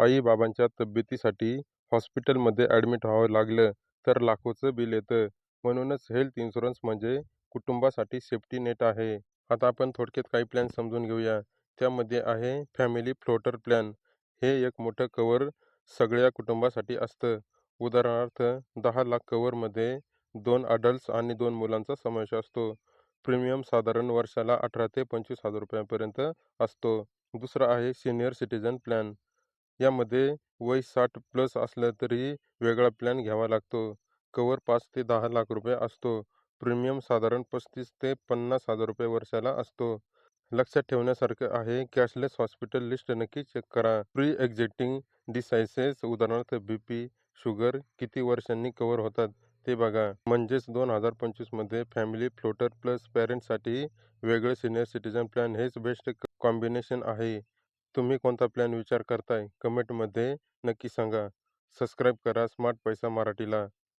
आई बाबांच्या तब्येतीसाठी हॉस्पिटलमध्ये ॲडमिट व्हावं लागलं तर लाखोचं बिल येतं. म्हणूनच हेल्थ इन्शुरन्स म्हणजे कुटुंबासाठी सेफ्टी नेट आहे. आता आपण थोडक्यात काही प्लॅन समजून घेऊया. त्यामध्ये आहे फॅमिली फ्लोटर प्लॅन. हे एक मोठं कव्हर सगळ्या कुटुंबासाठी असतं. उदाहरणार्थ दहा लाख कवरमध्ये दोन अडल्ट्स आणि दोन मुलांचा समावेश असतो. प्रीमियम साधारण वर्षाला अठरा ते पंचवीस हजार रुपयांपर्यंत असतो. दुसरं आहे सिनियर सिटीजन प्लॅन. यामध्ये वय साठ प्लस असलं तरीही वेगळा प्लॅन घ्यावा लागतो. कव्हर पाच ते दहा लाख रुपये असतो. प्रीमियम साधारण पस्तीस ते पन्नास हजार रुपये वर्षाला असतो. लक्षात ठेवण्यासारखं आहे कॅशलेस हॉस्पिटल लिस्ट नक्की चेक करा. प्री एक्झिटिंग डिसायसेस उदाहरणार्थ बी पी शुगर किती वर्षांनी कव्हर होतात ते बघा. म्हणजेच दोन हजार पंचवीसमध्ये फॅमिली फ्लोटर प्लस पॅरेंट्ससाठी वेगळं सिनियर सिटिझन प्लॅन हेच बेस्ट कॉम्बिनेशन आहे. तुम्ही कोणता प्लॅन विचार करताय कमेंटमध्ये नक्की सांगा. सबस्क्राईब करा स्मार्ट पैसा मराठीला.